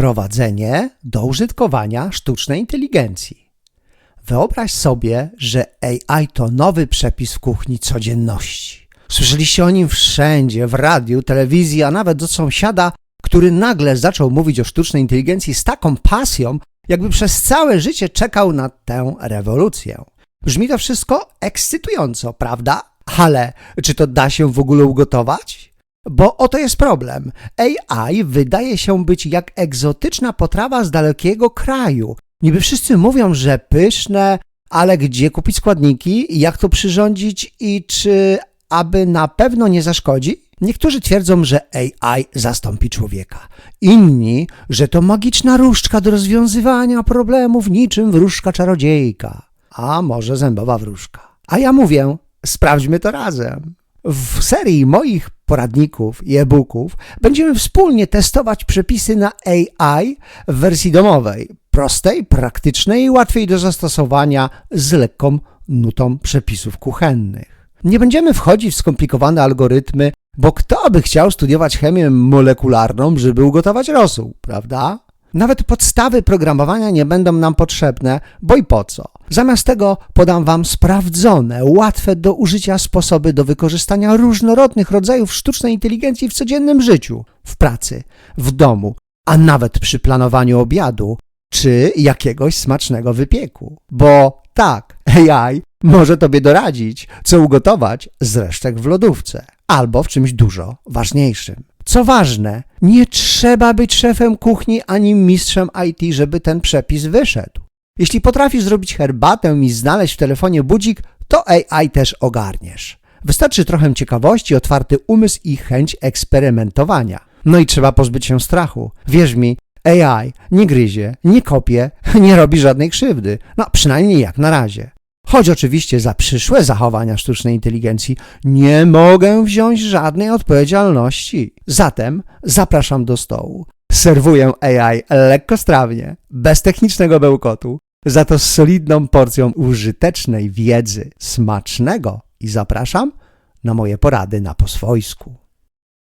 Wprowadzenie do użytkowania sztucznej inteligencji. Wyobraź sobie, że AI to nowy przepis w kuchni codzienności. Słyszeliście o nim wszędzie, w radiu, telewizji, a nawet do sąsiada, który nagle zaczął mówić o sztucznej inteligencji z taką pasją, jakby przez całe życie czekał na tę rewolucję. Brzmi to wszystko ekscytująco, prawda? Ale czy to da się w ogóle ugotować? Bo oto jest problem. AI wydaje się być jak egzotyczna potrawa z dalekiego kraju. Niby wszyscy mówią, że pyszne, ale gdzie kupić składniki, jak to przyrządzić i czy aby na pewno nie zaszkodzi? Niektórzy twierdzą, że AI zastąpi człowieka. Inni, że to magiczna różdżka do rozwiązywania problemów niczym wróżka czarodziejka. A może zębowa wróżka. A ja mówię, sprawdźmy to razem. W serii moich poradników i e-booków będziemy wspólnie testować przepisy na AI w wersji domowej, prostej, praktycznej i łatwej do zastosowania z lekką nutą przepisów kuchennych. Nie będziemy wchodzić w skomplikowane algorytmy, bo kto by chciał studiować chemię molekularną, żeby ugotować rosół, prawda? Nawet podstawy programowania nie będą nam potrzebne, bo i po co? Zamiast tego podam Wam sprawdzone, łatwe do użycia sposoby do wykorzystania różnorodnych rodzajów sztucznej inteligencji w codziennym życiu, w pracy, w domu, a nawet przy planowaniu obiadu czy jakiegoś smacznego wypieku. Bo tak, AI może Tobie doradzić, co ugotować z resztek w lodówce albo w czymś dużo ważniejszym. Co ważne, nie trzeba być szefem kuchni ani mistrzem IT, żeby ten przepis wyszedł. Jeśli potrafisz zrobić herbatę i znaleźć w telefonie budzik, to AI też ogarniesz. Wystarczy trochę ciekawości, otwarty umysł i chęć eksperymentowania. No i trzeba pozbyć się strachu. Wierz mi, AI nie gryzie, nie kopie, nie robi żadnej krzywdy. No przynajmniej jak na razie. Choć oczywiście za przyszłe zachowania sztucznej inteligencji nie mogę wziąć żadnej odpowiedzialności. Zatem zapraszam do stołu. Serwuję AI lekkostrawnie, bez technicznego bełkotu, za to z solidną porcją użytecznej wiedzy, smacznego i zapraszam na moje porady na poswojsku.